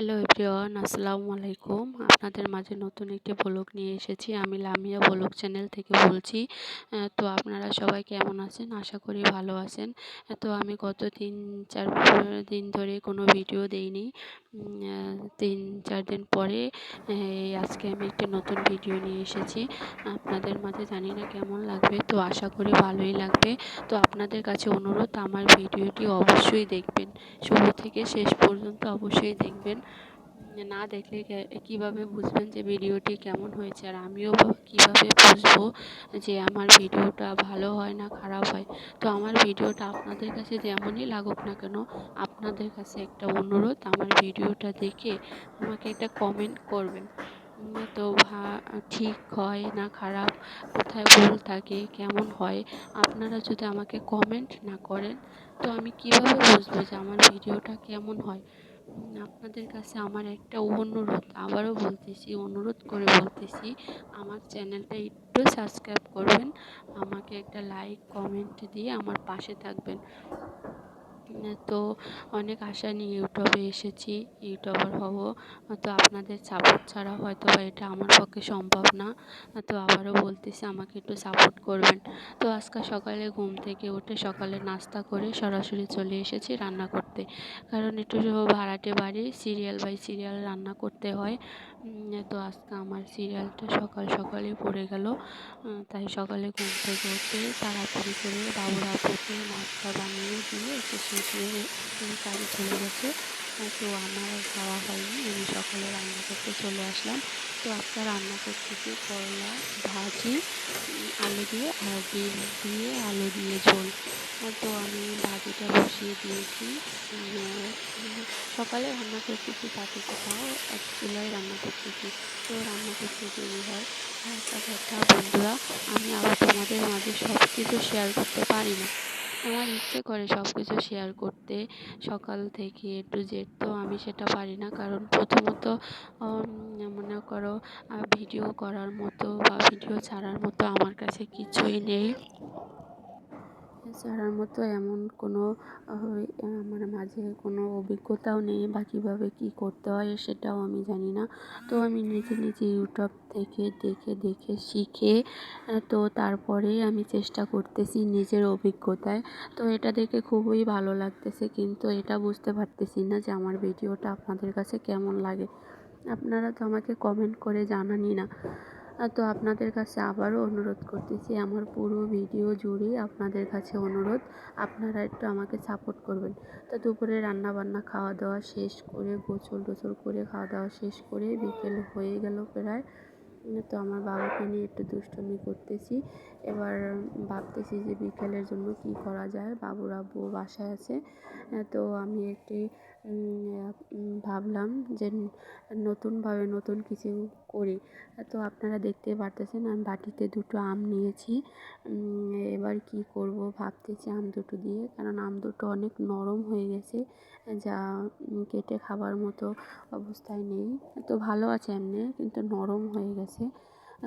Hello everyone আসসালামু আলাইকুম আপনাদের মাঝে নতুন একটি ব্লগ নিয়ে এসেছি। আমি লামিয়া ব্লগ চ্যানেল থেকে বলছি। তো আপনারা সবাই কেমন আছেন? আশা করি ভালো আছেন। তো আমি গত তিন, চার দিন ধরে কোনো ভিডিও দেইনি। তিন, চার দিন পরে আজকে আমি একটি নতুন ভিডিও নিয়ে এসেছি। আপনাদের মাঝে জানি না কেমন লাগবে, তো আশা করি ভালোই লাগবে। তো আপনাদের কাছে অনুরোধ, আমার ভিডিওটি অবশ্যই দেখবেন। শুরু থেকে শেষ পর্যন্ত অবশ্যই দেখবেন। না দেখলে কীভাবে বুঝবেন যে ভিডিওটি কেমন হয়েছে? আর আমিও কীভাবে বুঝব যে আমার ভিডিওটা ভালো হয় না খারাপ হয়? তো আমার ভিডিওটা আপনাদের কাছে যেমনই লাগুক না কেন, আপনাদের কাছে একটা অনুরোধ, আমার ভিডিওটা দেখে আমাকে একটা কমেন্ট করবেন। তো ঠিক হয় না খারাপ? কোথায় ভুল থাকে? কেমন হয়? আপনারা যদি আমাকে কমেন্ট না করেন, তো আমি কীভাবে বুঝব যে আমার ভিডিওটা কেমন হয়? আপনাদের কাছে আমার একটা অনুরোধ আবারও বলতেছি, অনুরোধ করে বলতেছি, আমার চ্যানেলটা একটু সাবস্ক্রাইব করবেন, আমাকে একটা লাইক, কমেন্ট দিয়ে আমার পাশে থাকবেন। তো অনেক আশা নিয়ে ইউটিউবে এসেছি, ইউটিউবার হব। তো আপনাদের সাপোর্ট ছাড়া হয়তো বা এটা আমার পক্ষে সম্ভব না। তো আবারও বলতেছি, আমাকে একটু সাপোর্ট করবেন। তো আজকে সকালে ঘুম থেকে উঠে সকালে নাস্তা করে সরাসরি চলে এসেছি রান্না করতে। কারণ একটু ভাড়াটে বাড়ি সিরিয়াল বাই সিরিয়াল রান্না করতে হয়। তো আজকে আমার সিরিয়ালটা সকাল সকালে পড়ে গেল। তাই সকালে ঘুম থেকে উঠে তাড়াতাড়ি করে বাবুর আপুকে নাস্তা বানিয়ে দিয়ে একটু শুকিয়ে কাজে চলে গেছে। তো আমার খাওয়া হয়নি, আমি সকালে রান্না করতে চলে আসলাম। তো আজকে রান্না করতেছি করলা, ভাজি, আলু দিয়ে আর ডিম দিয়ে আলু দিয়ে ঝোল। তো আমি ভাজিটা বসিয়ে দিয়েছি। সকালে রান্না করতেছি, তাতে কোথাও এক চুলায় রান্না করতেছি। তো রান্না করতে দেরি হয়। একটা কথা বন্ধুরা, আমি আবার তোমাদের মাঝে সব কিছু শেয়ার করতে পারি না। আমার ইচ্ছে করে সব কিছু শেয়ার করতে। সকাল থেকে এ টু জেড তো আমি সেটা পারি না। কারণ প্রথমত মনে করো ভিডিও করার মতো বা ভিডিও ছাড়ার মতো আমার কাছে কিছুই নেই। ছাড়ার মতো এমন কোনো আমার মাঝে কোনো অভিজ্ঞতাও নেই বা কীভাবে কী করতে হয় সেটাও আমি জানি না। তো আমি নিজে নিজে ইউটিউব থেকে দেখে দেখে শিখে তো তারপরেই আমি চেষ্টা করতেছি নিজের অভিজ্ঞতায়। তো এটা দেখে খুবই ভালো লাগতেছে কিন্তু এটা বুঝতে পারতেছি না যে আমার ভিডিওটা আপনাদের কাছে কেমন লাগে। আপনারা তো আমাকে কমেন্ট করে জানানই না। তো আপনাদের কাছে আবারও অনুরোধ করতেছি, আমার পুরো ভিডিও জুড়ে আপনাদের কাছে অনুরোধ, আপনারা একটু আমাকে সাপোর্ট করবেন। তো দুপুরে রান্না বান্না খাওয়া দাওয়া শেষ করে, গোসল টোসল করে, খাওয়া দাওয়া শেষ করে বিকেল হয়ে গেল প্রায়। তো আমার বাবাকে নিয়ে একটু দুষ্টুমি করতেছি। এবার ভাবতেছি যে বিকেলের জন্য কি করা যায়, বাবুর আব্বু বাসায় আছে। তো আমি একটি ভাবলাম যে নতুনভাবে নতুন কিছু করি। তো আপনারা দেখতে পারতেছেন আমি বাটিতে দুটো আম নিয়েছি। এবার কি করব ভাবতেছি আম দুটো দিয়ে, কারণ আম দুটো অনেক নরম হয়ে গেছে, যা কেটে খাবার মতো অবস্থায় নেই। তো ভালো আছে এমনি, কিন্তু নরম হয়ে গেছে।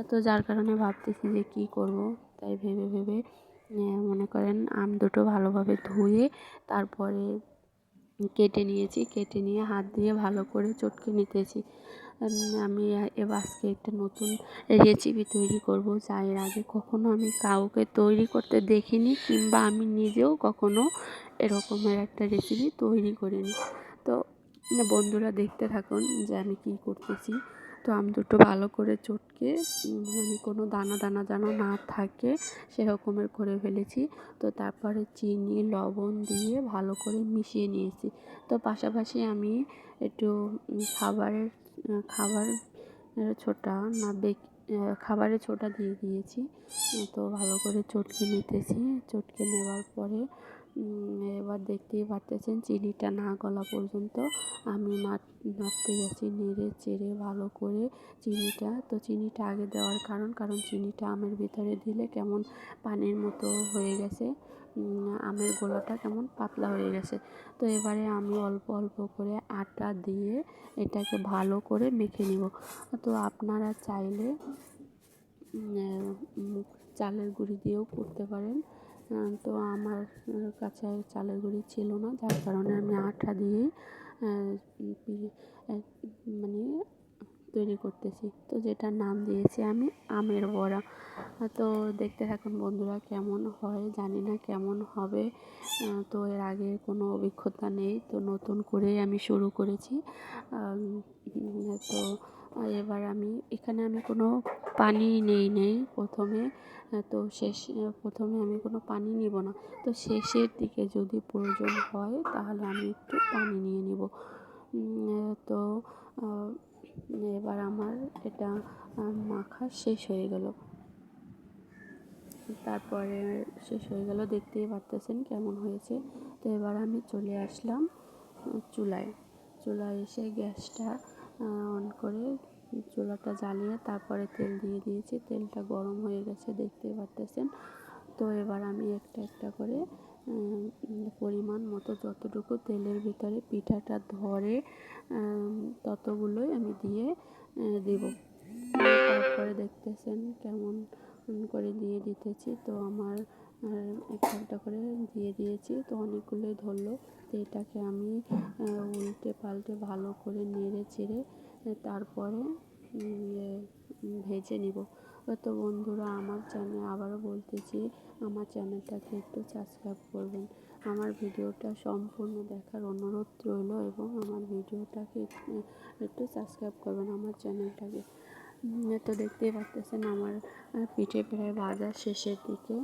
তো যার কারণে ভাবতেছি যে কী করব, তাই ভেবে ভেবে মনে করেন আম দুটো ভালোভাবে ধুয়ে তারপরে কেটে নিয়েছি, কেটে নিয়ে হাত দিয়ে ভালো করে চটকে নিতেছি। আমি এবার আজকে একটা নতুন রেসিপি তৈরি করব। যা এর আগে কখনও আমি কাউকে তৈরি করতে দেখিনি কিংবা আমি নিজেও কখনও এরকমের একটা রেসিপি তৈরি করিনি। তো, বন্ধুরা দেখতে থাকুন যে আমি কী করতেছি। তো আম দুটো ভালো করে চটকে মানে কোনো দানা দানা যেন না থাকে, সেরকমের করে ফেলেছি। তো তারপরে চিনি, লবণ দিয়ে ভালো করে মিশিয়ে নিয়েছি। তো পাশাপাশি আমি একটু খাবারের খাবার ছোটা না বেক খাবারের ছোটা দিয়ে দিয়েছি। তো ভালো করে চটকে নিতেছি। চটকে নেওয়ার পরে এবার দেখতেই পারতেছেন চিনিটা না গলা পর্যন্ত। আমি নাড়তে গেছি, নেড়ে চেড়ে ভালো করে চিনিটা। তো চিনিটা আগে দেওয়ার কারণ কারণ চিনিটা আমের ভিতরে দিলে কেমন পানির মতো হয়ে গেছে। আমের গোলাটা কেমন পাতলা হয়ে গেছে। তো এবারে আমি অল্প অল্প করে আটা দিয়ে এটাকে ভালো করে মেখে নিব। তো আপনারা চাইলে চালের গুঁড়ি দিয়েও করতে পারেন। তো আমার কাছে চালের গুঁড়ি ছিল না, যার কারণে আমি আটা দিয়েই মানে তৈরি করতেছি। তো যেটার নাম দিয়েছি আমি আমের বড়া। তো দেখতে থাকুন বন্ধুরা কেমন হয়, জানি না কেমন হবে। তো এর আগে কোনো অভিজ্ঞতা নেই, তো নতুন করেই আমি শুরু করেছি। তো এবার আমি, এখানে আমি কোনো পানি নেই নেই প্রথমে। তো শেষ, প্রথমে আমি কোনো পানি নিব না। তো শেষের দিকে যদি প্রয়োজন হয়, তাহলে আমি একটু পানি নিয়ে নিব। তো এবার আমার এটা মাখা শেষ হয়ে গেল। তারপরে শেষ হয়ে গেল, দেখতেই পারতেছেন কেমন হয়েছে। তো এবার আমি চলে আসলাম চুলায়। চুলায় এসে গ্যাসটা অন করে চুলাটা জ্বালিয়ে তারপরে তেল দিয়ে দিয়েছি। তেলটা গরম হয়ে গেছে, দেখতে পারতেছেন। তো এবার আমি একটা একটা করে পরিমাণ মতো যতটুকু তেলের ভিতরে পিঠাটা ধরে ততগুলোই আমি দিয়ে দেব। তারপরে দেখতেছেন কেমন করে দিয়ে দিতেছি। তো আমার একটা একটা করে দিয়ে দিয়েছি। তো অনেকগুলোই ধরলো। তো এটাকে আমি পাল্টে ভালো করে নেড়ে চেড়ে তারপরে ভেজে নিব। তো বন্ধুরা, আমার চ্যানেল আবারও বলতেছি আমার চ্যানেলটাকে একটু সাবস্ক্রাইব করবেন। আমার ভিডিওটা সম্পূর্ণ দেখার অনুরোধ রইল এবং আমার ভিডিওটাকে একটু সাবস্ক্রাইব করবেন আমার চ্যানেলটাকে তো দেখতেই পারতেছেন আমার পিঠে প্রায় বাজার শেষের দিকে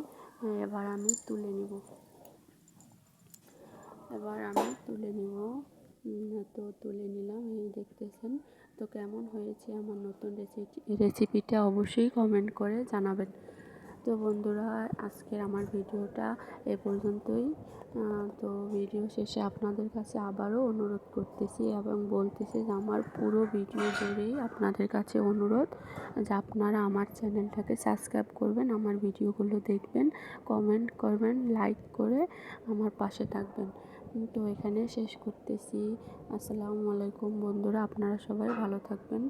এবার আমি তুলে নিব। এবার আমি তুলে নিব। তো তুলে নিলাম, এই দেখতেছেন। তো কেমন হয়েছে আমার নতুন রেসিপি রেসিপিটা অবশ্যই কমেন্ট করে জানাবেন। তো বন্ধুরা, আজকের আমার ভিডিওটা এ পর্যন্তই। তো ভিডিও শেষে আপনাদের কাছে আবারও অনুরোধ করতেছি এবং বলতেছি যে আমার পুরো ভিডিও জুড়েই আপনাদের কাছে অনুরোধ যে আপনারা আমার চ্যানেলটাকে সাবস্ক্রাইব করবেন, আমার ভিডিওগুলো দেখবেন, কমেন্ট করবেন, লাইক করে আমার পাশে থাকবেন। তো এখানে শেষ করতেছি। আসসালামু আলাইকুম বন্ধুরা, আপনারা সবাই ভালো থাকবেন।